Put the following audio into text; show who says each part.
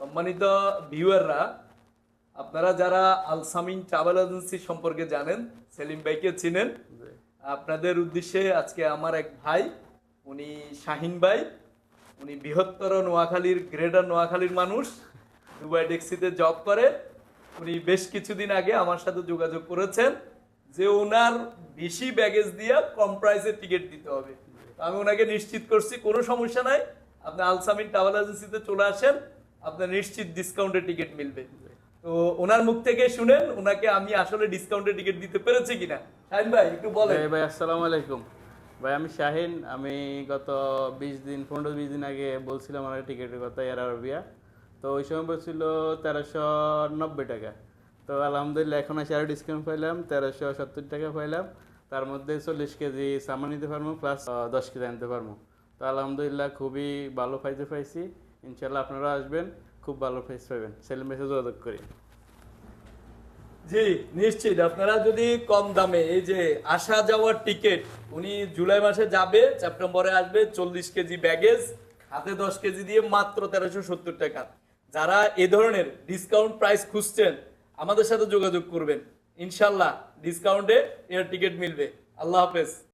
Speaker 1: সম্মানিত ভিউয়াররা আপনারা যারা আলসামিন ট্রাভেল এজেন্সি সম্পর্কে জানেন সেলিম ভাইকে চিনেন আপনাদের উদ্দেশ্যে আজকে আমার এক ভাই উনি শাহিন ভাই উনি বৃহত্তর নোয়াখালীর গ্রেটার নোয়াখালীর মানুষ দুবাই ডেক্সিতে জব করে উনি বেশ কিছুদিন আগে আমার সাথে যোগাযোগ করেছেন যে ওনার বেশি ব্যাগেজ দিয়ে কম প্রাইসে টিকিট দিতে হবে। আমি ওনাকে নিশ্চিত করছি কোনো সমস্যা নাই আপনি আলসামিন ট্রাভেল এজেন্সিতে চলে আসেন আপনার নিশ্চিত ডিসকাউন্টে টিকিট মিলবে। তো ওনার মুখ থেকে শুনেন, ওনাকে আমি আসলে ডিসকাউন্টে টিকিট দিতে পেরেছি কিনা। শাহিন ভাই, একটু বলেন।
Speaker 2: ভাই, আসসালামু আলাইকুম। ভাই, আমি শাহিন। আমি গত বিশ দিন, পনেরো, বিশ দিন আগে বলছিলাম আমার টিকিটের কথা এয়ার আরবিয়া তো ওই সময় বলছিল তেরোশো নব্বই টাকা। তো আলহামদুলিল্লাহ, এখন এসে আরও ডিসকাউন্ট পাইলাম তেরোশো সত্তর টাকা পাইলাম। তার মধ্যে চল্লিশ কেজি সামান নিতে পারব প্লাস দশ কেজি আনতে পারব। তো আলহামদুলিল্লাহ, খুবই ভালো পাইতে পাইছি। ইনশাল্লাহ আপনারা আসবেন, খুব ভালো প্রাইস পাবেন। সেলিম মেসে যোগাযোগ করি।
Speaker 1: জি, নিশ্চিত। আপনারা যদি কম দামে, এই যে আসা যাওয়ার টিকিট উনি জুলাই মাসে যাবে, সেপ্টেম্বরে আসবে, চল্লিশ কেজি ব্যাগেজ হাতে দশ কেজি দিয়ে মাত্র তেরোশো সত্তর টাকা। যারা এ ধরনের ডিসকাউন্ট প্রাইস খুঁজছেন, আমাদের সাথে যোগাযোগ করবেন। ইনশাল্লাহ ডিসকাউন্টে এর টিকিট মিলবে। আল্লাহ হাফেজ।